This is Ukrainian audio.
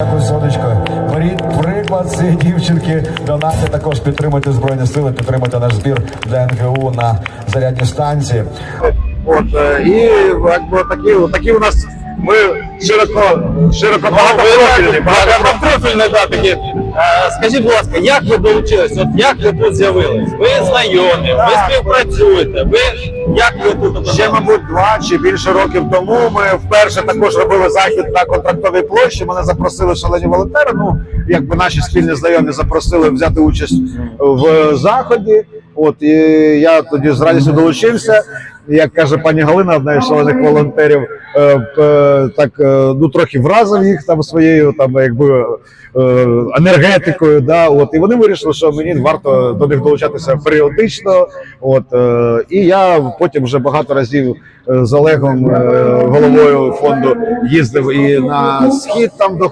Дякую, сонечко. Приклад цієї дівчинки. Донати також підтримати Збройні Сили, підтримати наш збір для НГУ на зарядні станції. От е, і такі, такі у нас ми широко широко багато багатопрофільні, да, такі. Е, Скажіть, будь ласка, як ви долучились? От як ви тут з'явились? Ви знайомі, ви співпрацюєте, ви як ви тут Ще, мабуть, два чи більше років тому ми вперше також робили захід на контрактовій площі. Мене запросили шалені волонтери. Ну, якби наші спільні знайомі запросили взяти участь в заході. От і я тоді з радістю долучився. Як каже пані Галина, одна із шалених волонтерів, е, так е, ну трохи вразив їх там своєю там якби е, енергетикою. Да, от і вони вирішили, що мені варто до них долучатися періодично. От і я потім вже багато разів з Олегом, головою фонду, їздив і на схід там до.